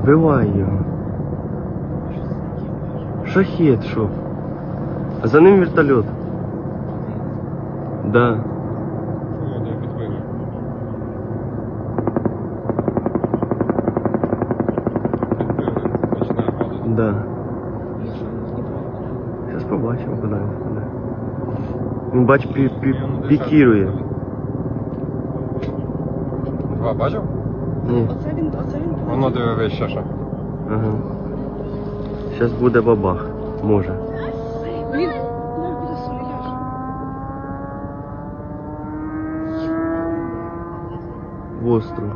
Збивай його. Шахет, що? А за ним вертольот. Да. О, де підбили. Підбили. Починає падати. Да. Зараз побачимо, куди він впаде. Він бач пі пі пікірує. Два бачив? Ні. Оце він, оце він. Воно диви весь ще. Ага. Зараз буде бабах. Може. Блін, ну буде суміяш. В остров.